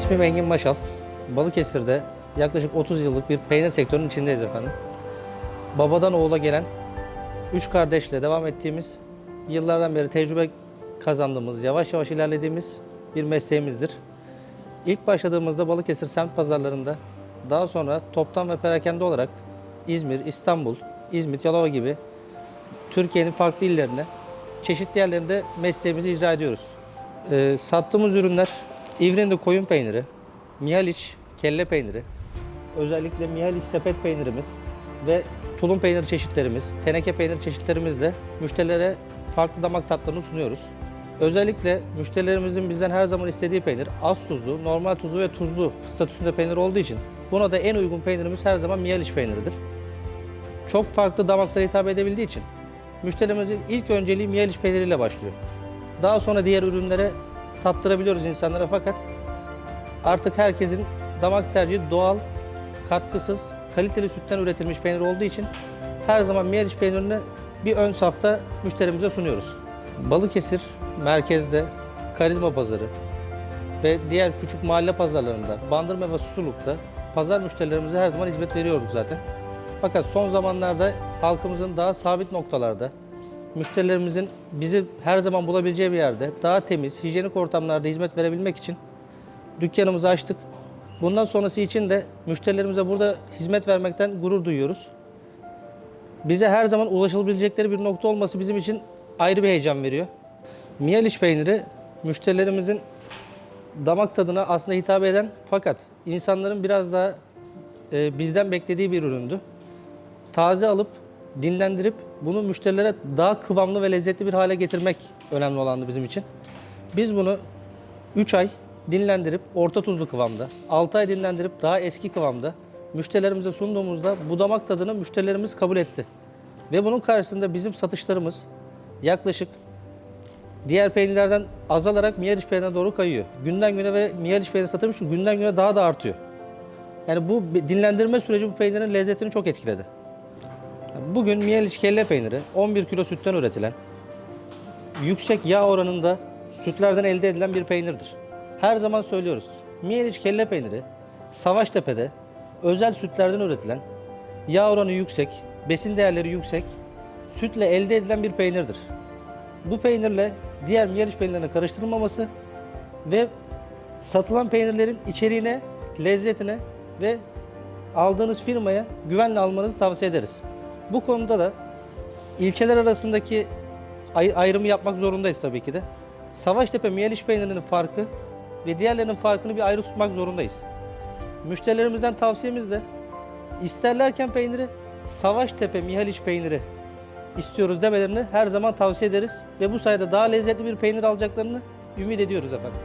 İsmim Engin Maşal. Balıkesir'de yaklaşık 30 yıllık bir peynir sektörünün içindeyiz efendim. Babadan oğula gelen üç kardeşle devam ettiğimiz, yıllardan beri tecrübe kazandığımız, yavaş yavaş ilerlediğimiz bir mesleğimizdir. İlk başladığımızda Balıkesir semt pazarlarında, daha sonra toptan ve perakende olarak İzmir, İstanbul, İzmit, Yalova gibi Türkiye'nin farklı illerine, çeşitli yerlerinde mesleğimizi icra ediyoruz. Ee, sattığımız ürünler İvrindi koyun peyniri, Mihaliç kelle peyniri, özellikle Mihaliç sepet peynirimiz ve tulum peyniri çeşitlerimiz, teneke peynir çeşitlerimizle müşterilere farklı damak tatlarını sunuyoruz. Özellikle müşterilerimizin bizden her zaman istediği peynir az tuzlu, normal tuzlu ve tuzlu statüsünde peynir olduğu için buna da en uygun peynirimiz her zaman Mihaliç peyniridir. Çok farklı damaklara hitap edebildiği için müşterimizin ilk önceliği Mihaliç peyniriyle başlıyor. Daha sonra diğer ürünlere tattırabiliyoruz insanlara fakat artık herkesin damak tercihi doğal, katkısız, kaliteli sütten üretilmiş peynir olduğu için her zaman Mihaliç peynirini bir ön safta müşterimize sunuyoruz. Balıkesir merkezde Karizma Pazarı ve diğer küçük mahalle pazarlarında, Bandırma ve Susurluk'ta pazar müşterilerimize her zaman hizmet veriyorduk zaten. Fakat son zamanlarda halkımızın daha sabit noktalarda, müşterilerimizin bizi her zaman bulabileceği bir yerde, daha temiz, hijyenik ortamlarda hizmet verebilmek için dükkanımızı açtık. Bundan sonrası için de müşterilerimize burada hizmet vermekten gurur duyuyoruz. Bize her zaman ulaşılabilecekleri bir nokta olması bizim için ayrı bir heyecan veriyor. Miyaliş peyniri müşterilerimizin damak tadına aslında hitap eden fakat insanların biraz daha e, bizden beklediği bir üründü. Taze alıp dinlendirip bunu müşterilere daha kıvamlı ve lezzetli bir hale getirmek önemli olandı bizim için. Biz bunu 3 ay dinlendirip orta tuzlu kıvamda, 6 ay dinlendirip daha eski kıvamda müşterilerimize sunduğumuzda bu damak tadını müşterilerimiz kabul etti. Ve bunun karşısında bizim satışlarımız yaklaşık diğer peynirlerden azalarak Miyaliş peynirine doğru kayıyor. Günden güne ve Miyaliş peyniri satılmış günden güne daha da artıyor. Yani bu dinlendirme süreci bu peynirin lezzetini çok etkiledi. Bugün Miyaliç kelle peyniri 11 kilo sütten üretilen, yüksek yağ oranında sütlerden elde edilen bir peynirdir. Her zaman söylüyoruz. Miyaliç kelle peyniri Savaştepe'de özel sütlerden üretilen, yağ oranı yüksek, besin değerleri yüksek, sütle elde edilen bir peynirdir. Bu peynirle diğer Miyaliç peynirlerine karıştırılmaması ve satılan peynirlerin içeriğine, lezzetine ve aldığınız firmaya güvenle almanızı tavsiye ederiz. Bu konuda da ilçeler arasındaki ay- ayrımı yapmak zorundayız tabii ki de. Savaştepe Miyaliş peynirinin farkı ve diğerlerinin farkını bir ayrı tutmak zorundayız. Müşterilerimizden tavsiyemiz de isterlerken peyniri Savaştepe Mihaliç peyniri istiyoruz demelerini her zaman tavsiye ederiz ve bu sayede daha lezzetli bir peynir alacaklarını ümit ediyoruz efendim.